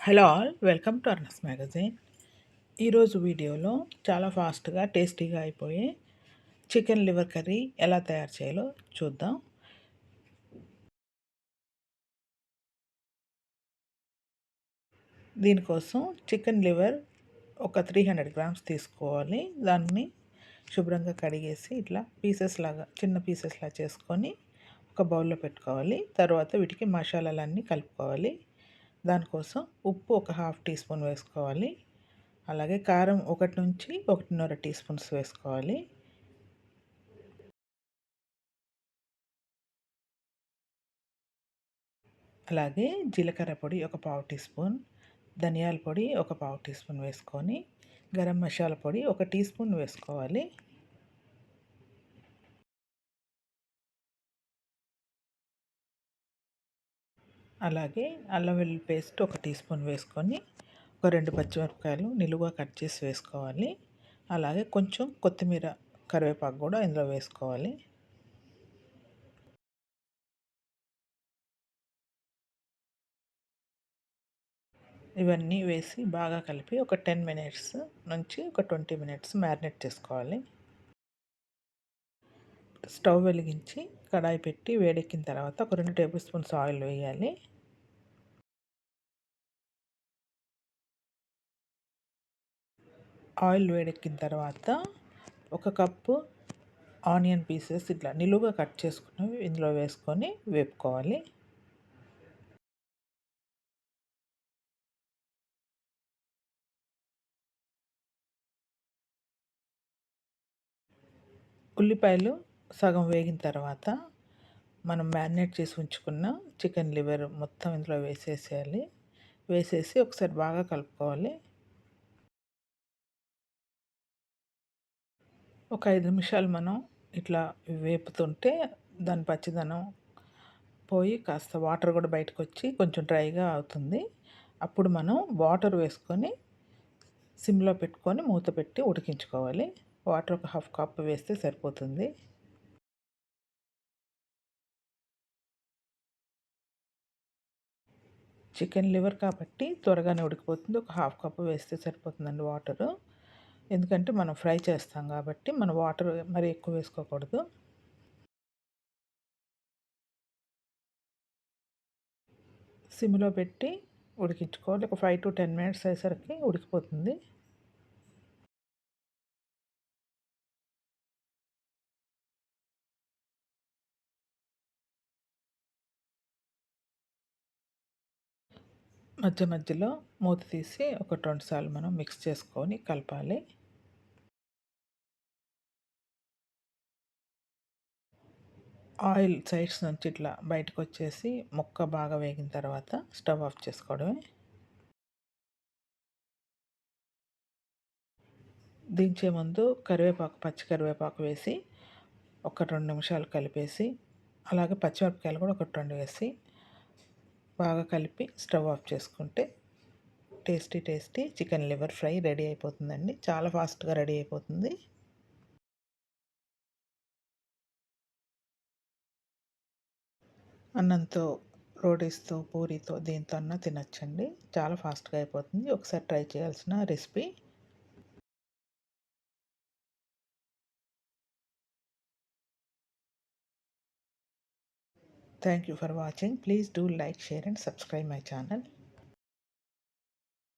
Hello all welcome to అర్నస్ magazine. ఈరోజు వీడియోలో చాలా ఫాస్ట్గా టేస్టీగా అయిపోయే చికెన్ లివర్ కర్రీ ఎలా తయారు చేయాలో చూద్దాం. దీనికోసం చికెన్ లివర్ ఒక త్రీ హండ్రెడ్ గ్రామ్స్ తీసుకోవాలి. దాన్ని శుభ్రంగా కడిగేసి ఇట్లా పీసెస్ లాగా చిన్న పీసెస్లా చేసుకొని ఒక బౌల్లో పెట్టుకోవాలి. తర్వాత వీటికి మసాలాలన్నీ కలుపుకోవాలి. దానికోసం ఉప్పు ఒక హాఫ్ టీ స్పూన్ వేసుకోవాలి. అలాగే కారం ఒకటి నుంచి ఒకటిన్నర టీ స్పూన్స్ వేసుకోవాలి. అలాగే జీలకర్ర పొడి ఒక పావు టీ స్పూన్ ధనియాల పొడి ఒక పావు టీ స్పూన్ వేసుకొని గరం మసాలా పొడి ఒక టీ స్పూన్ వేసుకోవాలి. అలాగే అల్లం వెల్లుల్లి పేస్ట్ ఒక టీ స్పూన్ వేసుకొని ఒక రెండు పచ్చిమిరపకాయలు నిలువుగా కట్ చేసి వేసుకోవాలి. అలాగే కొంచెం కొత్తిమీర కరివేపాకు కూడా ఇందులో వేసుకోవాలి. ఇవన్నీ వేసి బాగా కలిపి ఒక టెన్ మినిట్స్ నుంచి ఒక ట్వంటీ మినిట్స్ మ్యారినేట్ చేసుకోవాలి. స్టవ్ వెలిగించి కడాయి పెట్టి వేడెక్కిన తర్వాత ఒక రెండు టేబుల్ స్పూన్స్ ఆయిల్ వేయాలి. ఆయిల్ వేడెక్కిన తర్వాత ఒక కప్పు ఆనియన్ పీసెస్ ఇట్లా నిలువుగా కట్ చేసుకుని ఇందులో వేసుకొని వేపుకోవాలి. ఉల్లిపాయలు సగం వేగిన తర్వాత మనం మ్యారినేట్ చేసి ఉంచుకున్న చికెన్ లివర్ మొత్తం ఇందులో వేసేసేయాలి. వేసేసి ఒకసారి బాగా కలుపుకోవాలి. ఒక ఐదు నిమిషాలు మనం ఇట్లా వేపుతుంటే దాని పచ్చిదనం పోయి కాస్త వాటర్ కూడా బయటకు వచ్చి కొంచెం డ్రైగా అవుతుంది. అప్పుడు మనం వాటర్ వేసుకొని సిమ్లో పెట్టుకొని మూత పెట్టి ఉడికించుకోవాలి. వాటర్ ఒక హాఫ్ కప్ వేస్తే సరిపోతుంది. చికెన్ లివర్ కాబట్టి త్వరగానే ఉడికిపోతుంది. ఒక హాఫ్ కప్ వేస్తే సరిపోతుందండి వాటరు. ఎందుకంటే మనం ఫ్రై చేస్తాం కాబట్టి మన వాటర్ మరి ఎక్కువ వేసుకోకూడదు. సిమ్లో పెట్టి ఉడికించుకోవాలి ఒక ఫైవ్ టు టెన్ మినిట్స్ అయ్యేసరికి ఉడికిపోతుంది. మధ్య మధ్యలో మూత తీసి ఒక రెండు సార్లు మనం మిక్స్ చేసుకొని కలపాలి. ఆయిల్ సైడ్స్ నుంచి ఇట్లా బయటకు వచ్చేసి ముక్క బాగా వేగిన తర్వాత స్టవ్ ఆఫ్ చేసుకోవడమే. దించే ముందు కరివేపాకు పచ్చి కరివేపాకు వేసి ఒక రెండు నిమిషాలు కలిపేసి అలాగే పచ్చిమిరపకాయలు కూడా ఒకటి రెండు వేసి బాగా కలిపి స్టవ్ ఆఫ్ చేసుకుంటే tasty tasty chicken liver fry ready అయిపోతుందండి. చాలా ఫాస్ట్గా రెడీ అయిపోతుంది. అన్నంతో రోటీస్తో పూరితో దీంతో అన్న తినచ్చండి. చాలా ఫాస్ట్గా అయిపోతుంది. ఒకసారి ట్రై చేయాల్సిన recipe. Thank you for watching. Please do like share and subscribe my channel.